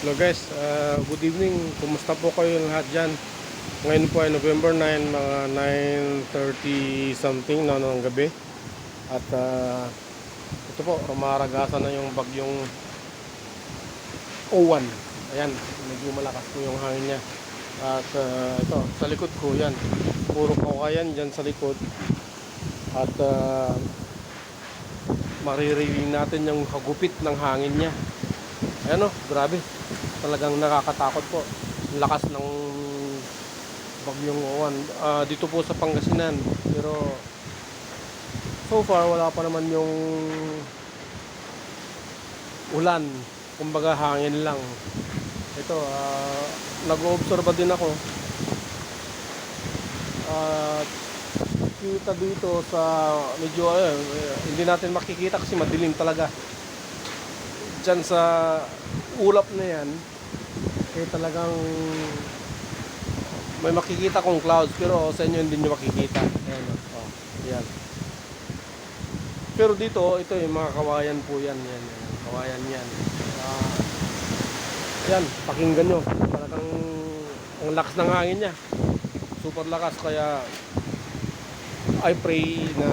Hello guys, uh, good evening. Kumusta po kayo lahat dyan? Ngayon po ay November 9, mga 9.30 something na ng gabi. At uh, ito po, rumaragasan na yung bagyong Owan. Ayan, medyo malakas po yung hangin niya. At uh, ito, sa likod ko yan. Puro kawayan dyan sa likod. At uh, maririnig natin yung hagupit ng hangin niya. Ayan o, grabe. Talagang nakakatakot po. Ang Lakas ng bagyong Owan. Ah, dito po sa Pangasinan. Pero so far wala pa naman yung ulan. Kumbaga hangin lang. Ito, ah, nag-oobserba din ako. At kita dito sa medyo eh, hindi natin makikita kasi madilim talaga dyan sa ulap na yan eh talagang may makikita kong clouds pero sa inyo hindi nyo makikita. Ayan o oh, yan. Pero dito ito yung mga kawayan po yan yan, yan. Kawayan yan. Ah, yan pakinggan nyo. Talagang ang lakas ng hangin niya. Super lakas kaya I pray na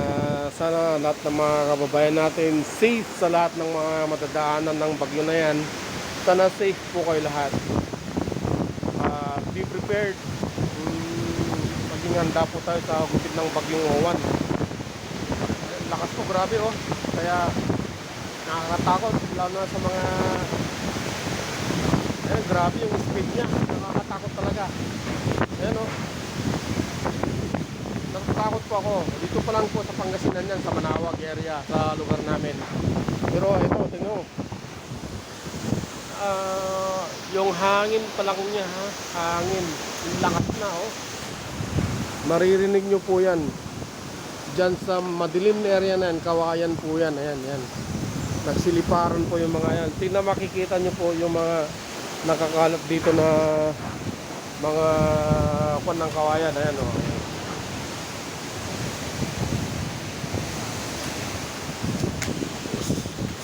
sana lahat ng mga kababayan natin safe sa lahat ng mga matadaanan ng bagyo na yan. Sana safe po kayo lahat. Ah, be prepared. Mm, maging handa po tayo sa gupit ng bagyong Owan. Lakas po, grabe oh. Kaya nakakatakot lalo na sa mga Ayan, grabe yung speed niya. Nakakatakot talaga. Ayan oh. Natatakot ako. Dito pa lang po sa Pangasinan yan, sa Manawag area, sa lugar namin. Pero ito, tingnan mo. Ah, yung hangin pa lang niya, ha? Hangin. Lakas na, oh. Maririnig nyo po yan. Diyan sa madilim na area na yan, kawayan po yan. Ayan, yan. Nagsiliparan po yung mga yan. Tingnan makikita nyo po yung mga nakakalat dito na mga kwan ng kawayan. Ayan, oh.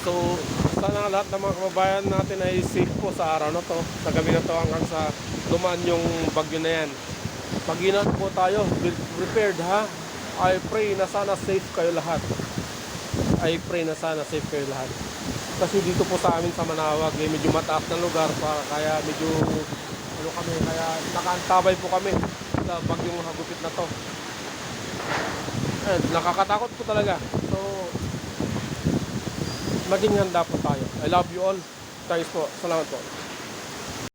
So, sana lahat ng mga kababayan natin ay safe po sa araw na to, sa gabi na to hanggang sa dumaan yung bagyo na yan. Mag-ingat po tayo, be prepared ha. I pray na sana safe kayo lahat. I pray na sana safe kayo lahat. Kasi dito po sa amin sa Manawag, eh, medyo mataas na lugar pa, kaya medyo ano kami, kaya nakaantabay po kami sa bagyong hagupit na to. Eh, nakakatakot po talaga. So, maging handa po tayo. I love you all. Thanks po. Salamat po.